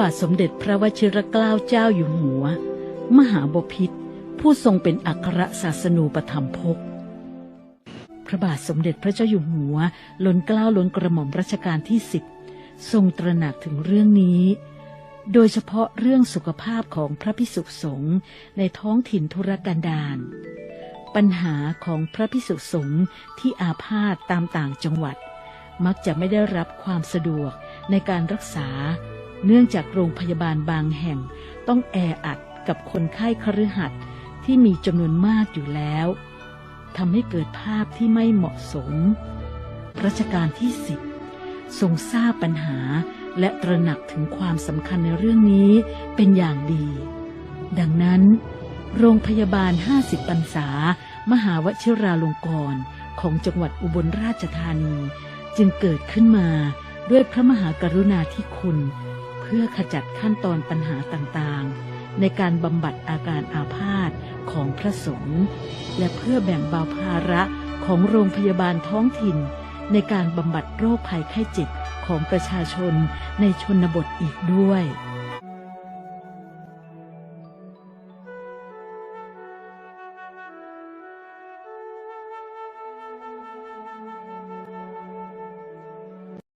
บาทสมเด็จพระวชิรเกล้าเจ้าอยู่หัว มหาบพิตรผู้ทรงเป็นอัครศาสนูปธรรมภกพระบาทสมเด็จพระเจ้าอยู่หัวล้นเกล้าล้นกระหม่อมรัชกาลที่สิบทรงตระหนักถึงเรื่องนี้ โดยเฉพาะเรื่องสุขภาพของพระพิสุสงฆ์ในท้องถิ่นธุรกันดารปัญหาของพระพิสุสงฆ์ที่อาพาธตามต่างจังหวัด มักจะไม่ได้รับความสะดวกในการรักษา เนื่องจากโรงพยาบาลบางแห่งต้องแออัดกับคนไข้คฤหัสถ์ที่มีจำนวนมากอยู่แล้วทำให้เกิดภาพที่ไม่เหมาะสม รัชกาลที่สิบทรงทราบปัญหาและตระหนักถึงความสำคัญในเรื่องนี้เป็นอย่างดี ดังนั้น โรงพยาบาล 50ปันษามหาวชิราลงกรณ์ของจังหวัดอุบลราชธานี จึงเกิดขึ้นมาด้วยพระมหากรุณาธิคุณ พื่อขจัดขั้นตอนปัญหาต่างๆ ในการบำบัดอาการอาพาธของพระสงฆ์และเพื่อแบ่งเบาภาระของโรงพยาบาลท้องถิ่น ในการบำบัดโรคภัยไข้เจ็บของประชาชนในชนบทอีกด้วย